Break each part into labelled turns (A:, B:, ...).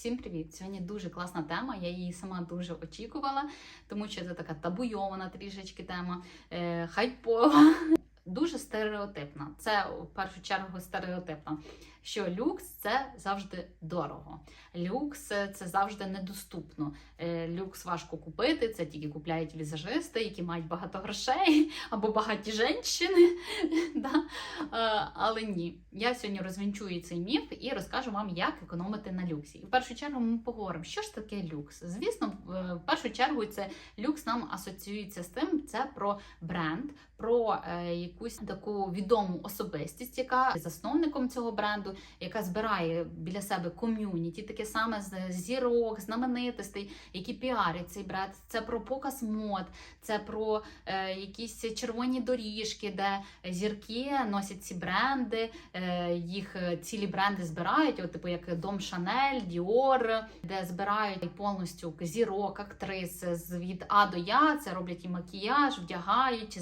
A: Всім привіт! Сьогодні дуже класна тема. Я її сама дуже очікувала, тому що це така табуйована трішечки тема, е, хайпова, дуже стереотипна. Це в першу чергу стереотипно. Що люкс це завжди дорого. Люкс це завжди недоступно. Е, Люкс важко купити. Це тільки купляють візажисти, які мають багато грошей або багаті жінки. да? Е, Але ні, я сьогодні розвінчую цей міф і розкажу вам, як економити на люксі. І в першу чергу ми поговоримо, що ж таке люкс. Звісно, в в першу чергу це люкс нам асоціюється з тим, це про бренд, про е, якусь таку відому особистість, яка є засновником цього бренду, яка збирає біля себе ком'юніті, таке саме з зірок, знаменитостей, які піарять цей бренд. Це про показ мод, це про е, якісь червоні доріжки, де зірки носять ці бренди, е, їх цілі бренди збирають, от, типу як Дом Шанель, Діор, де збирають повністю зірок, актрис від А до Я. Це роблять і макіяж, вдягають,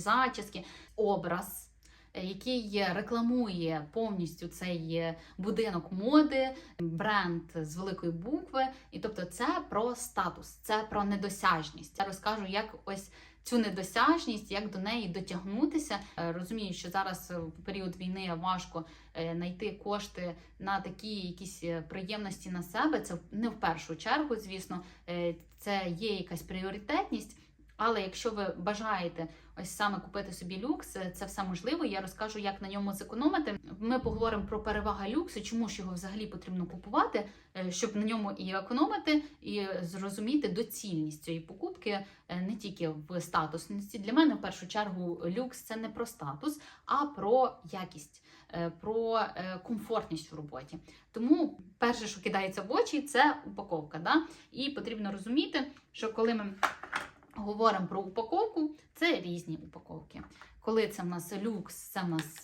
A: зачіски, образ. е, Який рекламує повністю цей е, будинок моди, бренд з великої букви, і тобто це про статус, це про недосяжність. Я розкажу, як ось цю недосяжність, як до неї дотягнутися. Е, Розумію, що зараз в період війни важко знайти кошти на такі якісь приємності на себе. Це не в першу чергу, звісно, це є якась пріоритетність. Але якщо ви бажаєте ось саме купити собі люкс, е, це все можливо. Я розкажу, як на ньому зекономити. Ми поговоримо про переваги люксу, чому ж його взагалі потрібно купувати, е, щоб на ньому і економити, і зрозуміти доцільність цієї покупки е, не тільки в статусності. Для мене в першу чергу люкс це не про статус, а про якість. Про комфортність в роботі. Тому перше, що кидається в очі, це упаковка. Да? І потрібно розуміти, що коли ми говоримо про упаковку, це різні упаковки. Коли це в нас люкс, це в нас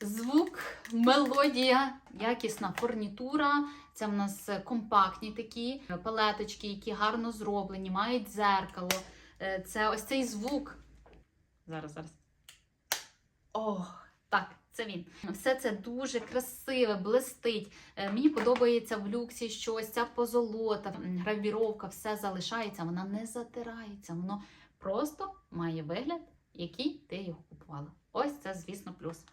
A: звук, мелодія, якісна фурнітура. Це в нас компактні такі палеточки, які гарно зроблені, мають дзеркало. Е, Це ось цей звук. Зараз, зараз. Ох, так, це він. Все це дуже красиве, блистить. Е, Мені подобається в люксі, щось, ця позолота, гравіровка, все залишається, вона не затирається, воно просто має вигляд, який ти його купувала. Ось це, звісно, плюс.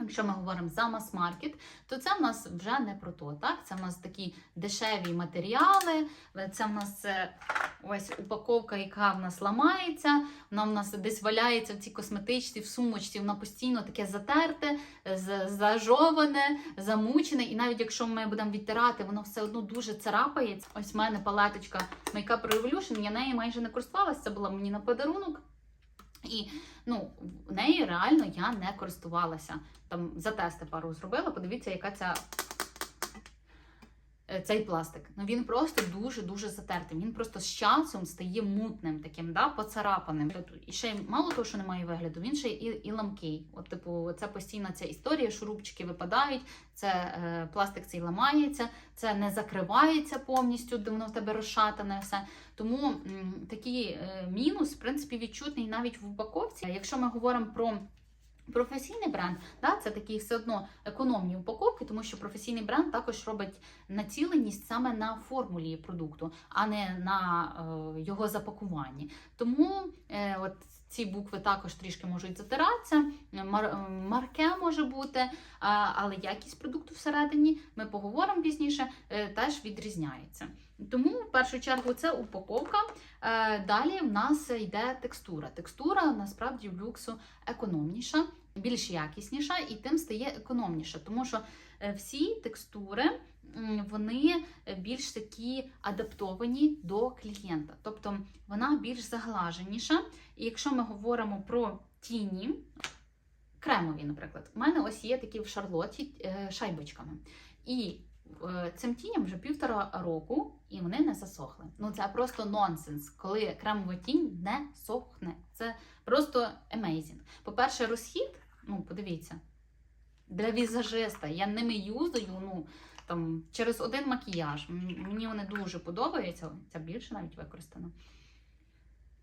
A: Якщо ми говоримо за мас-маркет, то це в нас вже не про то. Так? Це в нас такі дешеві матеріали, це в нас е, ось упаковка, яка в нас ламається, вона в нас десь валяється в цій косметичці, в сумочці, вона постійно таке затерте, зажоване, замучене. І навіть якщо ми будемо відтирати, воно все одно дуже царапається. Ось в мене палеточка Makeup Revolution, я нею майже не користувалася, це була мені на подарунок. І ну, в неї реально я не користувалася. Там за тести пару зробила. Подивіться, яка ця. Е, Цей пластик. Ну він просто дуже-дуже затертий. Він просто з часом стає мутним, таким, да, поцарапаним. І ще мало того, що немає вигляду, він ще і, і ламкий. От, типу, це постійна ця історія, шурупчики випадають, це е, пластик цей ламається, це не закривається повністю, де воно в тебе розшатане все. Тому такий е, мінус, в принципі, відчутний навіть в упаковці. Якщо ми говоримо про професійний бренд, да, це такі все одно економні упаковки, тому що професійний бренд також робить націленість саме на формулі продукту, а не на е, його запакуванні. Тому е, от ці букви також трішки можуть затиратися, мар, марке може бути, але якість продукту всередині, ми поговоримо пізніше, е, теж відрізняється. Тому в першу чергу це упаковка. Е, Далі в нас йде текстура. Текстура насправді в люксу економніша, більш якісніша і тим стає економніша, тому що е, всі текстури вони більш такі адаптовані до клієнта, тобто вона більш заглаженіша. І якщо ми говоримо про тіні, кремові, наприклад, у мене ось є такі в шарлоті е, шайбочками. І е, цим тіням вже півтора року, і вони не засохли. Ну це просто нонсенс, коли кремова тінь не сохне. Це просто amazing. По-перше, розхід, ну подивіться, для візажиста. Я ними юзаю, ну там через один макіяж. Мені вони дуже подобаються. Ця більше навіть використана.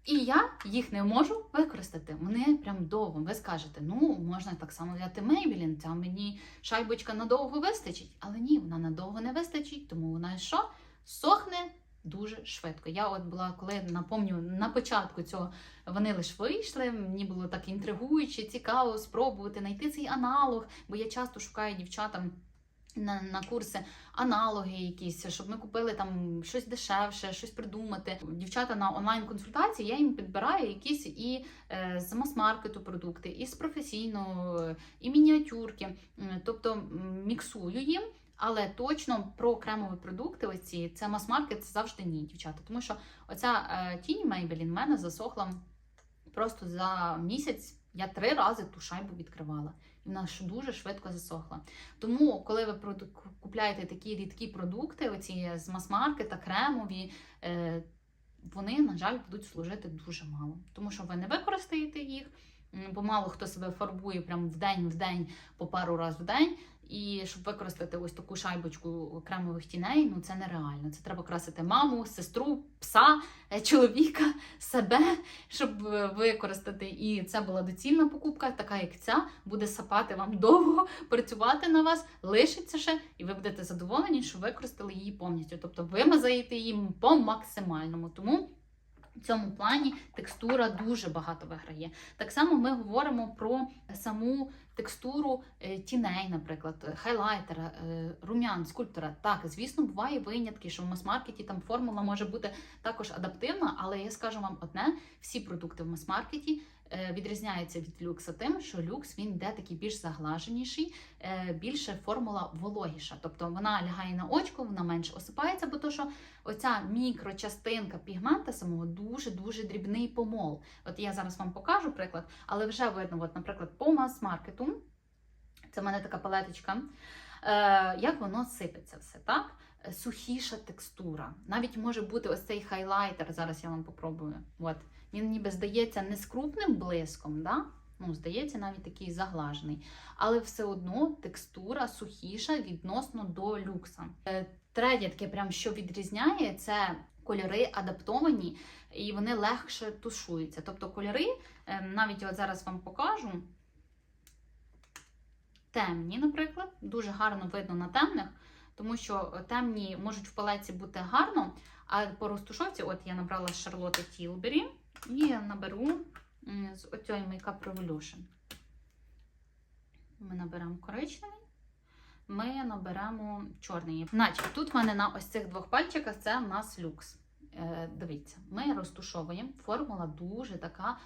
A: І я їх не можу використати. Вони прям довго. Ви скажете, ну можна так само взяти Maybelline, ця мені шайбочка надовго вистачить. Але ні, вона надовго не вистачить, тому вона що? Сохне дуже швидко. Я от була, коли напомню, на початку цього вони лише вийшли. Мені було так інтригуюче, цікаво спробувати знайти цей аналог, бо я часто шукаю дівчатам. На, на курси аналоги якісь, щоб ми купили там щось дешевше, щось придумати. Дівчата на онлайн-консультації я їм підбираю якісь і е, з мас-маркету продукти, і з професійного, і мініатюрки. Тобто міксую їм. Але точно про кремові продукти, оці це мас-маркет, це завжди ні, дівчата. Тому що оця е, тінь Maybelline в мене засохла просто за місяць. Я три рази ту шайбу відкривала, вона ж дуже швидко засохла. Тому, коли ви купляєте такі рідкі продукти, оці з мас-маркета, кремові, е, вони, на жаль, будуть служити дуже мало. Тому що ви не використаєте їх, бо мало хто себе фарбує прям в день в день по пару разів в день. І щоб використати ось таку шайбочку кремових тіней, ну це нереально. Це треба красити маму, сестру, пса, чоловіка, себе, щоб е, використати. І це була доцільна покупка, така як ця, буде сапати вам довго, працювати на вас, лишиться ще, і ви будете задоволені, що використали її повністю. Тобто вимазаєте її по максимальному. Тому. В цьому плані текстура дуже багато виграє. Так само ми говоримо про саму текстуру е, тіней, наприклад, е, хайлайтера, е, рум'ян, скульптора. Так, звісно, буває винятки, що в мас-маркеті там формула може бути також адаптивна, але я скажу вам одне: всі продукти в мас-маркеті е, відрізняються від люкса тим, що люкс він йде такий більш заглаженіший, е, більше формула вологіша. Тобто вона лягає на очко, вона менше осипається, бо то, що оця мікрочастинка пігмента самого дуже-дуже дрібний помол. От я зараз вам покажу приклад, але вже видно, от, наприклад, по мас-маркету, це в мене така палеточка, е, як воно сипеться все, так? Сухіша текстура. Навіть може бути ось цей хайлайтер, зараз я вам попробую. От. Він ніби здається не з крупним блиском, да? ну, здається, навіть такий заглажений. Але все одно текстура сухіша відносно до люкса. Е, Третє таке, прям що відрізняє, це кольори адаптовані і вони легше тушуються. Тобто кольори, е, навіть от зараз вам покажу. Темні, наприклад, дуже гарно видно на темних, тому що темні можуть в палеці бути гарно, а по розтушовці, от я набрала з Шарлотти Тілбері, і я наберу з оцієї Makeup Revolution. Ми наберемо коричневий, ми наберемо чорний. Значить, тут в мене на ось цих двох пальчиках це в нас люкс. Е, дивіться, ми розтушовуємо. Формула дуже така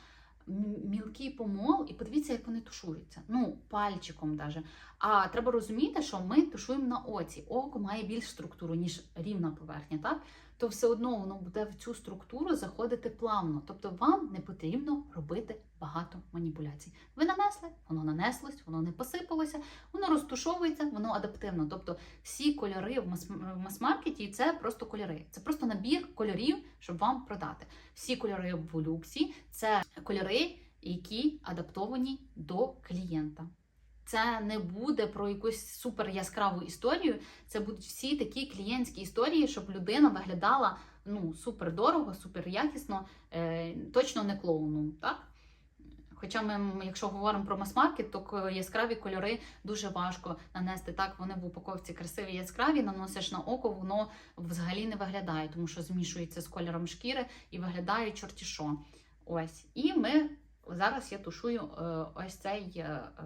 A: мілкий помол, і подивіться, як вони тушуються. Ну, пальчиком даже. А треба розуміти, що ми тушуємо на оці. Око має більш структуру, ніж рівна поверхня, так? То все одно воно буде в цю структуру заходити плавно. Тобто вам не потрібно робити багато маніпуляцій. Ви нанесли, воно нанеслось, воно не посипалося, воно розтушовується, воно адаптивно. Тобто всі кольори в мас- в мас-маркеті це просто кольори. Це просто набір кольорів, щоб вам продати. Всі кольори в люксі це кольори, які адаптовані до клієнта. Це не буде про якусь супер яскраву історію. Це будуть всі такі клієнтські історії, щоб людина виглядала ну супер дорого, супер якісно, е, точно не клоуном. Так? Хоча ми, якщо говоримо про мас-маркет, то яскраві кольори дуже важко нанести. Так, вони в упаковці красиві яскраві, наносиш на око, воно взагалі не виглядає, тому що змішується з кольором шкіри і виглядає чорті що. Ось. І ми зараз я тушую е, ось цей е, е,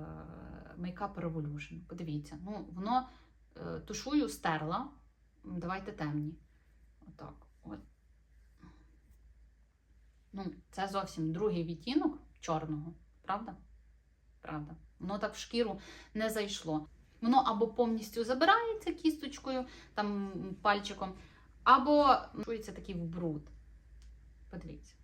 A: Makeup Revolution. Подивіться, ну воно е, тушую стерла. Давайте темні. Отак. От. Ну, це зовсім другий відтінок чорного, правда? Правда. Воно так в шкіру не зайшло. Воно або повністю забирається кісточкою, там пальчиком, або чується такий в бруд. Подивіться.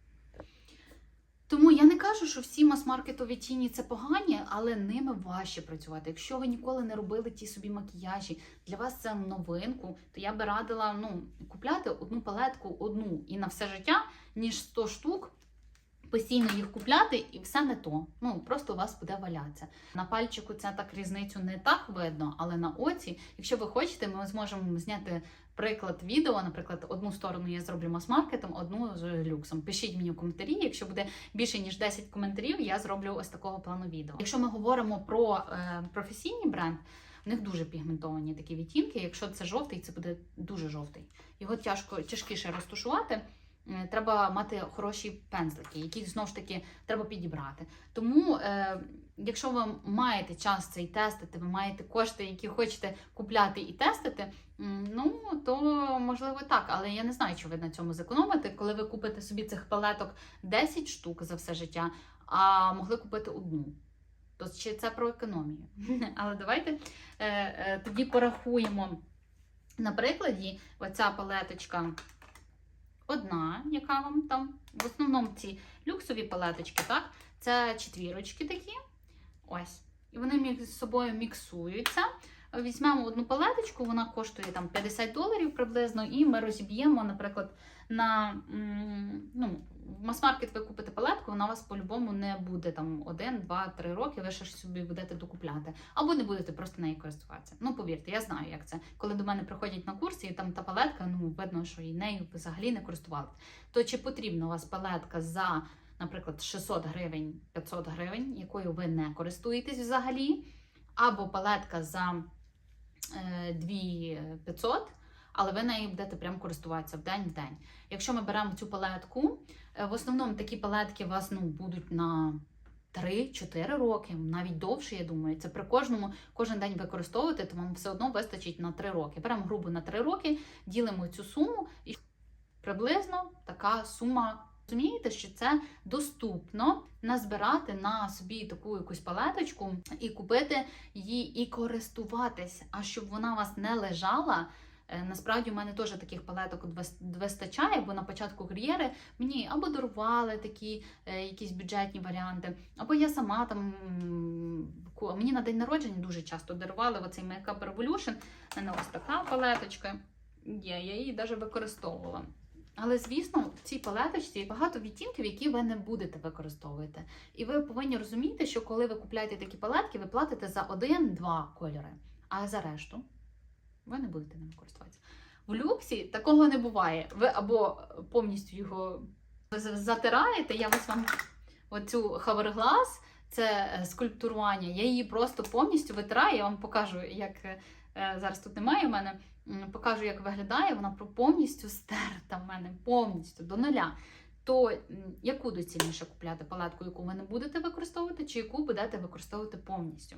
A: Тому я не кажу, що всі мас-маркетові тіні це погані, але ними важче працювати. Якщо ви ніколи не робили ті собі макіяжі, для вас це новинку, то я би радила ну, купляти одну палетку одну і на все життя, ніж 100 штук. Постійно їх купляти, і все не то. Ну просто у вас буде валятися. На пальчику це так різницю не так видно, але на оці, якщо ви хочете, ми зможемо зняти приклад відео. Наприклад, одну сторону я зроблю мас-маркетом, одну з люксом. Пишіть мені в коментарі. Якщо буде більше ніж 10 коментарів, я зроблю ось такого плану відео. Якщо ми говоримо про е, професійний бренд. У них дуже пігментовані такі відтінки. Якщо це жовтий, це буде дуже жовтий. Його тяжко тяжкіше розташувати. Е, Треба мати хороші пензлики, які знову ж таки треба підібрати. Тому, е, якщо ви маєте час цей тестити, ви маєте кошти, які хочете купляти і тестити, ну то можливо так. Але я не знаю, чи ви на цьому зекономите, коли ви купите собі цих палеток 10 штук за все життя, а могли купити одну. То чи це про економію? Але давайте е, е, тоді порахуємо на прикладі оця палеточка одна, яка вам там. В основному ці люксові палеточки, так? Це четвірочки такі. Ось. І вони між собою міксуються. Візьмемо одну палеточку, вона коштує там 50 доларів приблизно, і ми розіб'ємо, наприклад, на ну, в мас-маркет ви купите палетку, вона у вас по-любому не буде там 1, 2, 3 роки, ви ще ж собі будете докупляти. Або не будете просто нею користуватися. Ну, повірте, я знаю, як це. Коли до мене приходять на курси, і там та палетка, ну видно, що і нею взагалі не користувалися. То чи потрібна у вас палетка за, наприклад, 600 гривень, 500 гривень, якою ви не користуєтесь взагалі, або палетка за е, 2500, але ви нею будете прям користуватися в день в день. Якщо ми беремо цю палетку, е, в основному такі палетки у вас ну, будуть на 3-4 роки, навіть довше, я думаю. Це при кожному кожен день використовувати, то вам все одно вистачить на 3 роки. Беремо грубо на 3 роки, ділимо цю суму і приблизно така сума. Розумієте, що це доступно назбирати на собі таку якусь палеточку і купити її і користуватись, а щоб вона у вас не лежала. Е, Насправді, у мене теж таких палеток вистачає, бо на початку кар'єри мені або дарували такі е, якісь бюджетні варіанти, або я сама там мені на день народження дуже часто дарували оцей Makeup Revolution. У мене ось така палеточка. Є, я її навіть використовувала. Але звісно, в цій палеточці багато відтінків, які ви не будете використовувати. І ви повинні розуміти, що коли ви купляєте такі палетки, ви платите за один-два кольори, а за решту ви не будете ним користуватися. В люксі такого не буває. Ви або повністю його затираєте, я ось вам оцю Hourglass, це е, скульптурування, я її просто повністю витираю, я вам покажу, як е, зараз тут немає у мене. Покажу, як виглядає, вона повністю стерта в мене, повністю до нуля. То яку доцільніше купляти палетку, яку ви не будете використовувати, чи яку будете використовувати повністю?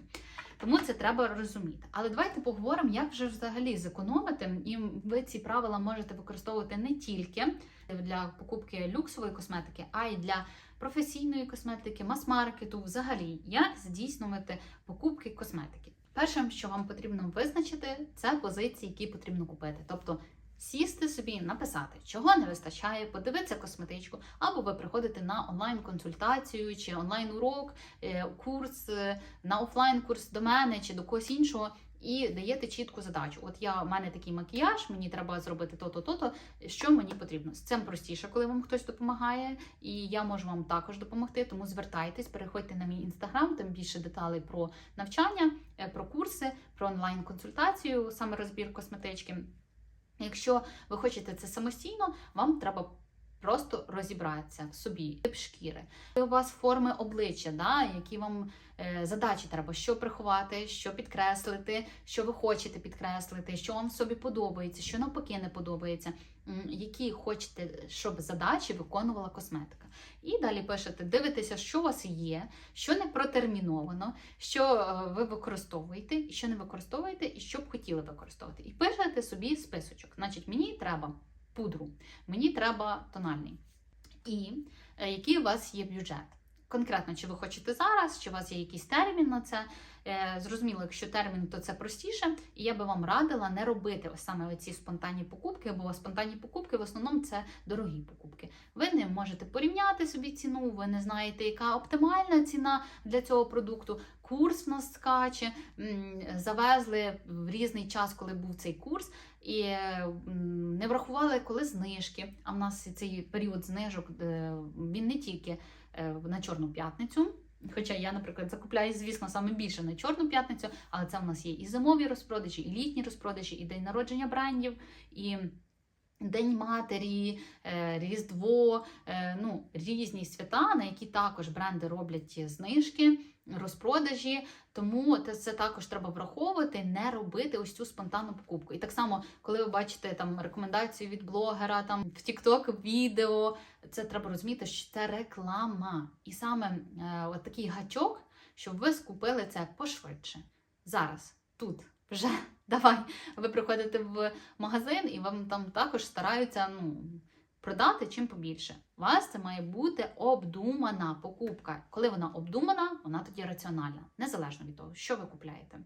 A: Тому це треба розуміти. Але давайте поговоримо, як же взагалі зекономити. І ви ці правила можете використовувати не тільки для покупки люксової косметики, а й для професійної косметики, мас-маркету, взагалі, як здійснювати покупки косметики. Першим, що вам потрібно визначити, це позиції, які потрібно купити. Тобто сісти собі, написати, чого не вистачає, подивитися косметичку, або ви приходите на онлайн-консультацію чи онлайн-урок, е, курс, е, на офлайн-курс до мене чи до когось іншого. І даєте чітку задачу. От я в мене такий макіяж, мені треба зробити то-то, то-то. Що мені потрібно? З цим простіше, коли вам хтось допомагає, і я можу вам також допомогти. Тому звертайтесь, переходьте на мій інстаграм, там більше деталей про навчання, е, про курси, про онлайн-консультацію, саме розбір косметички. Якщо ви хочете це самостійно, вам треба просто розібратися в собі, тип шкіри. У вас форми обличчя, да, які вам е, задачі треба, що приховати, що підкреслити, що ви хочете підкреслити, що вам собі подобається, що навпаки не подобається, які хочете, щоб задачі виконувала косметика. І далі пишете, дивитеся, що у вас є, що не протерміновано, що е, ви використовуєте, і що не використовуєте, і що б хотіли використовувати. І пишете собі списочок. Значить, мені треба пудру, мені треба тональний. І е, який у вас є бюджет? Конкретно, чи ви хочете зараз, чи у вас є якийсь термін на це. Е, Зрозуміло, якщо термін, то це простіше. І я би вам радила не робити саме ці спонтанні покупки, бо спонтанні покупки в основному це дорогі покупки. Ви не можете порівняти собі ціну, ви не знаєте, яка оптимальна ціна для цього продукту. Курс в нас скаче, завезли в різний час, коли був цей курс, і е, не врахували, коли знижки. А в нас цей період знижок е, він не тільки на Чорну п'ятницю. Хоча я, наприклад, закупляю, звісно, саме більше на Чорну п'ятницю, але це в нас є і зимові розпродажі, і літні розпродажі, і день народження брендів, і День матері, е, Різдво, е, ну, різні свята, на які також бренди роблять знижки, розпродажі. Тому це, також треба враховувати, не робити ось цю спонтанну покупку. І так само, коли ви бачите там рекомендацію від блогера, там в TikTok відео, це треба розуміти, що це реклама. І саме е, от такий гачок, щоб ви скупили це пошвидше. Зараз, тут, вже давай. Ви приходите в магазин і вам там також стараються ну, продати чим побільше. У вас це має бути обдумана покупка. Коли вона обдумана, вона тоді раціональна, незалежно від того, що ви купляєте.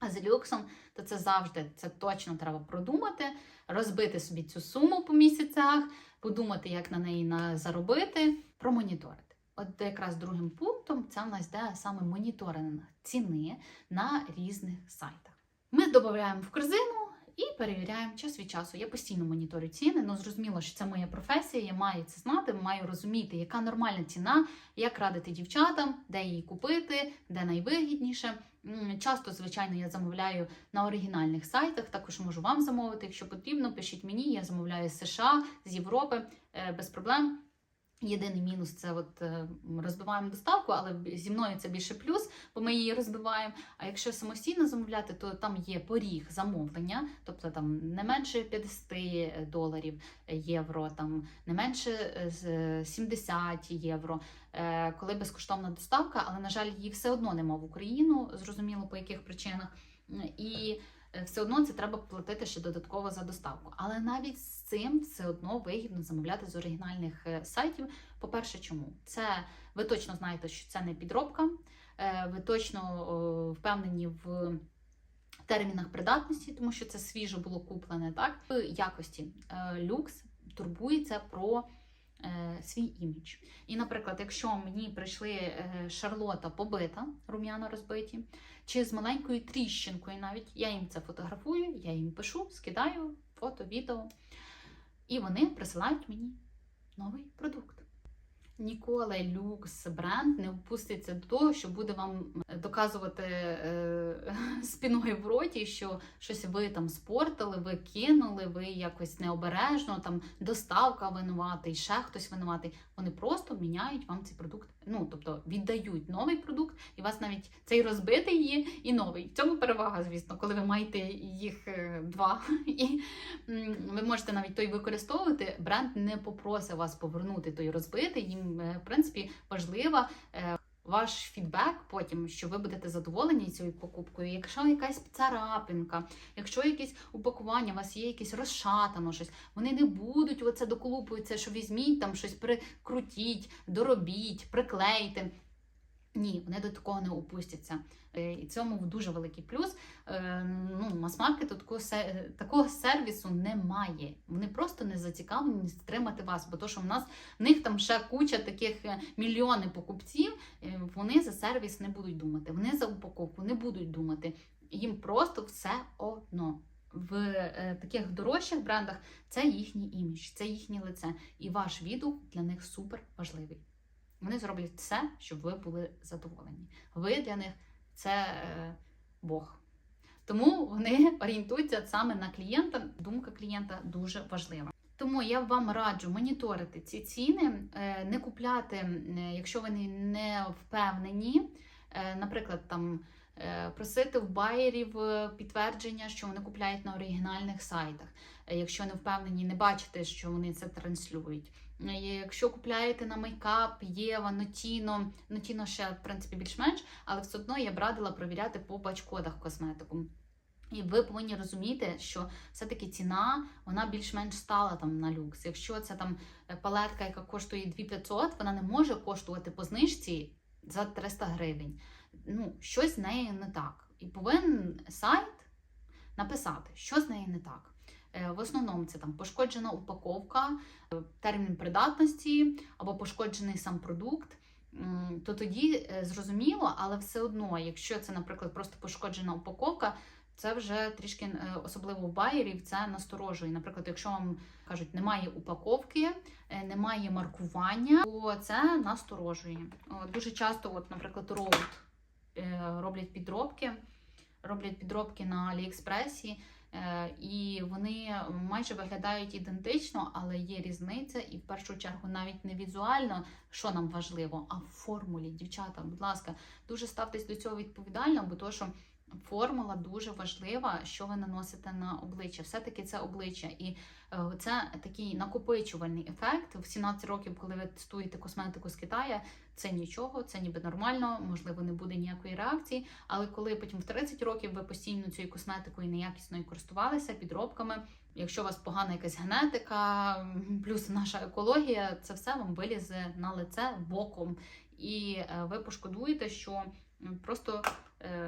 A: А з люксом, то це завжди це точно треба продумати, розбити собі цю суму по місяцях, подумати, як на неї заробити, промоніторити. От якраз другим пунктом це в нас йде саме моніторинг ціни на різних сайтах. Ми додаємо в корзину і перевіряємо час від часу. Я постійно моніторю ціни. Ну зрозуміло, що це моя професія. Я маю це знати, маю розуміти, яка нормальна ціна, як радити дівчатам, де її купити, де найвигідніше. Часто, звичайно, я замовляю на оригінальних сайтах. Також можу вам замовити. Якщо потрібно, пишіть мені. Я замовляю з США, з Європи е, без проблем. Єдиний мінус це от е, розбиваємо доставку, але зі мною це більше плюс, бо ми її розбиваємо. А якщо самостійно замовляти, то там є поріг замовлення, тобто там не менше 50 доларів е, євро, там не менше е, з 70 євро. Е, Коли безкоштовна доставка, але на жаль, її все одно нема в Україну, зрозуміло по яких причинах. І е, все одно це треба платити ще додатково за доставку. Але навіть з цим все одно вигідно замовляти з оригінальних е, сайтів. По-перше, чому? Це ви точно знаєте, що це не підробка, е, ви точно впевнені в термінах придатності, тому що це свіжо було куплене, так? В якості Е, люкс турбується про е, свій імідж. І, наприклад, якщо мені прийшли е, шарлота побита, рум'яна розбиті, чи з маленькою тріщинкою навіть, я їм це фотографую, я їм пишу, скидаю фото, відео, і вони присилають мені новий продукт. Ніколи люкс бренд не впуститься до того, що буде вам доказувати е, спіною в роті, що щось ви там спортили, ви кинули, ви якось необережно, там доставка винуватий, ще хтось винуватий. Вони просто міняють вам цей продукт. Ну тобто віддають новий продукт, і вас навіть цей розбитий є і новий. В цьому перевага, звісно, коли ви маєте їх е, два, і ви можете навіть той використовувати. Бренд не попросить вас повернути той розбитий. Їм е, в принципі важлива. е, Ваш фідбек потім, що ви будете задоволені цією покупкою. Якщо якась царапинка, якщо якесь упакування, у вас є якесь розшатано щось, вони не будуть оце доколупуються, що візьміть там щось прикрутіть, доробіть, приклейте. Ні, вони до такого не опустяться. Е, І цьому дуже великий плюс. Е, Ну, мас-маркету такого, сервісу немає. Вони просто не зацікавлені стримати вас, бо то, що в нас в них там ще куча таких е, мільйони покупців, е, вони за сервіс не будуть думати, вони за упаковку не будуть думати. Їм просто все одно. В е, таких дорожчих брендах це їхній імідж, це їхнє лице. І ваш відгук для них супер важливий. Вони зроблять все, щоб ви були задоволені. Ви для них це е, Бог. Тому вони орієнтуються саме на клієнта. Думка клієнта дуже важлива. Тому я вам раджу моніторити ці ціни, е, не купляти, е, якщо вони не впевнені. Е, Наприклад, там е, просити в байерів е, підтвердження, що вони купляють на оригінальних сайтах. Якщо не впевнені, не бачите, що вони це транслюють. Е, Якщо купляєте на мейкап, Єва, Нотіно, Нотіно ще в принципі більш-менш, але все одно я б радила провіряти по бачкодах косметику. І ви повинні розуміти, що все-таки ціна вона більш-менш стала там на люкс. Якщо це там е, палетка, яка коштує 2500, вона не може коштувати по знижці за 300 гривень. Ну, щось з нею не так. І повинен сайт написати, що з нею не так. Е, В основному це там пошкоджена упаковка, е, термін придатності або пошкоджений сам продукт. То тоді е, зрозуміло, але все одно, якщо це, наприклад, просто пошкоджена упаковка, Це вже трішки особливо в байерів це насторожує. Наприклад, якщо вам кажуть, немає упаковки, немає маркування, то це насторожує. Дуже часто, от, наприклад, роут роблять підробки, роблять підробки на Аліекспресі. Е, І вони майже виглядають ідентично, але є різниця, і в першу чергу навіть не візуально, що нам важливо, а в формулі. Дівчата, будь ласка, дуже ставтесь до цього відповідально, бо то, що формула дуже важлива, що ви наносите на обличчя. Все-таки це обличчя. І е, це такий накопичувальний ефект. В 17 років, коли ви тестуєте косметику з Китаю, це нічого, це ніби нормально, можливо, не буде ніякої реакції. Але коли потім в 30 років ви постійно цією косметикою неякісною користувалися підробками. Якщо у вас погана якась генетика, плюс наша екологія, це все вам вилізе на лице боком. І е, ви пошкодуєте, що просто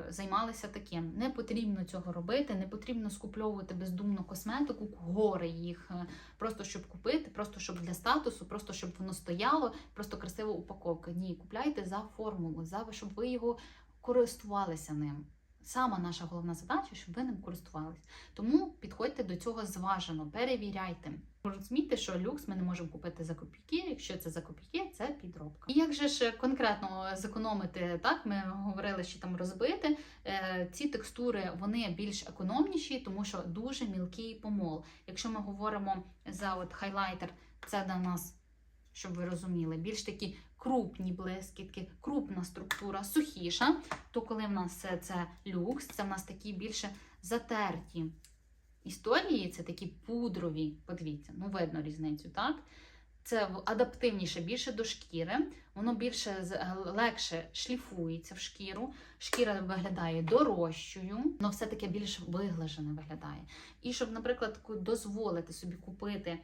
A: займалися таким. Не потрібно цього робити, не потрібно скупльовувати бездумно косметику, гори їх, е, просто щоб купити, просто щоб для статусу, просто щоб воно стояло, просто красива упаковка. Ні, купляйте за формулу, за щоб ви його користувалися ним. Сама наша головна задача, щоб ви ним користувалися. Тому підходьте до цього зважено, перевіряйте. Розумійте, що люкс ми не можемо купити за копійки. Якщо це за копійки, це підробка. І як же ж конкретно зекономити? Так, ми говорили, що там розбити. Е, ці текстури вони більш економніші, тому що дуже мілкий помол. Якщо ми говоримо за от хайлайтер, це для нас, щоб ви розуміли, більш такі крупні блискітки, крупна структура, сухіша. То коли в нас це, це люкс, це в нас такі більше затерті історії, це такі пудрові. Подивіться, ну видно різницю, так? Це адаптивніше більше до шкіри, воно більше е, легше шліфується в шкіру. Шкіра виглядає дорожчою, воно все таки більш виглажене виглядає. І щоб, наприклад, дозволити собі купити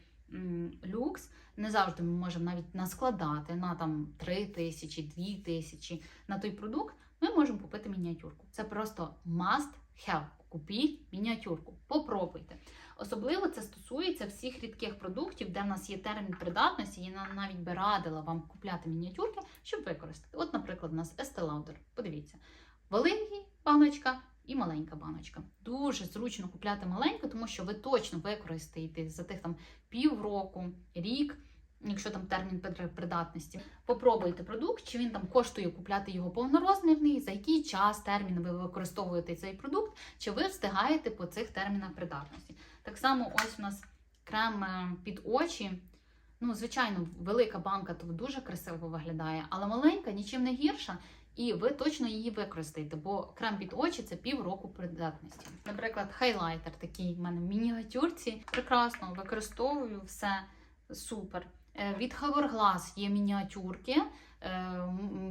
A: люкс, не завжди ми можемо навіть наскладати на там 3 тисячі, 2 тисячі на той продукт. Ми можемо купити мініатюрку. Це просто must have. Купіть мініатюрку, попробуйте. Особливо це стосується всіх рідких продуктів, де в нас є термін придатності, і я навіть би радила вам купляти мініатюрки, щоб використати. От, наприклад, у нас Estee Lauder. Подивіться, великий баночка і маленька баночка. Дуже зручно купляти маленьку, тому що ви точно використаєте за тих там півроку, рік. Якщо там термін придатності, попробуйте продукт, чи він там коштує купляти його повнорозмірний, за який час термін ви використовуєте цей продукт, чи ви встигаєте по цих термінах придатності. Так само, ось у нас крем е, під очі. Ну, звичайно, велика банка то дуже красиво виглядає, але маленька нічим не гірша, і ви точно її використаєте, бо крем під очі це півроку придатності. Наприклад, хайлайтер такий в мене в мініатюрці. Прекрасно використовую все супер. Е, Від Hourglass є мініатюрки. Е,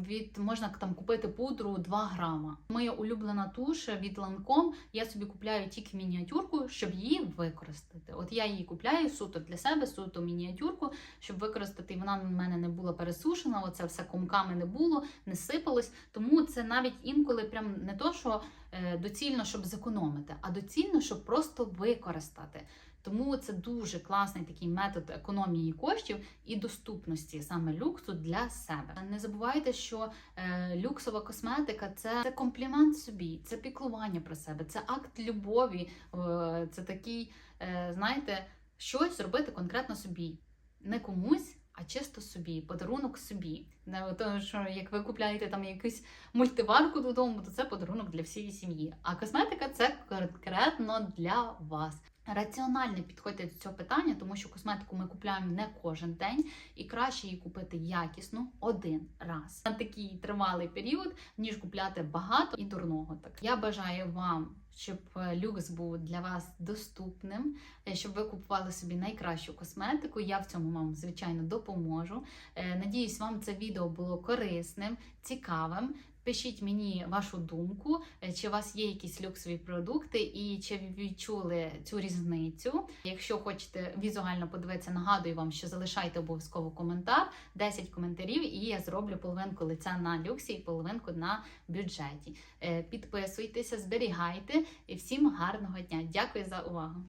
A: Від можна там купити пудру 2 грама. Моя улюблена туш від Lancome, Я собі купляю тільки мініатюрку, щоб її використати. От я її купляю суто для себе, суто мініатюрку, щоб використати. Вона в мене не була пересушена. Оце все комками не було, не сипалось. Тому це навіть інколи прям не то, що е, доцільно, щоб зекономити, а доцільно, щоб просто використати. Тому це дуже класний такий метод економії коштів і доступності саме люксу для себе. Не забувайте, що е, люксова косметика це, це комплімент собі, це піклування про себе, це акт любові, е, це такий, е, знаєте, щось зробити конкретно собі, не комусь. А чисто собі, подарунок собі. Не то, що як ви купляєте там якусь мультиварку додому, то це подарунок для всієї сім'ї. А косметика це конкретно для вас. Раціонально підходьте до цього питання, тому що косметику ми купуємо не кожен день, і краще її купити якісно один раз на такий тривалий період, ніж купляти багато і дурного. Так я бажаю вам, щоб е, люкс був для вас доступним, е, щоб ви купували собі найкращу косметику. Я в цьому вам звичайно допоможу. Е, Надіюсь, вам це відео було корисним, цікавим. Пишіть мені вашу думку, е, чи у вас є якісь люксові продукти, і чи ви відчули цю різницю. Якщо хочете візуально подивитися, нагадую вам, що залишайте обов'язково коментар, 10 коментарів, і я зроблю половинку лиця на люксі і половинку на бюджеті. Е, Підписуйтеся, зберігайте і всім гарного дня. Дякую за увагу!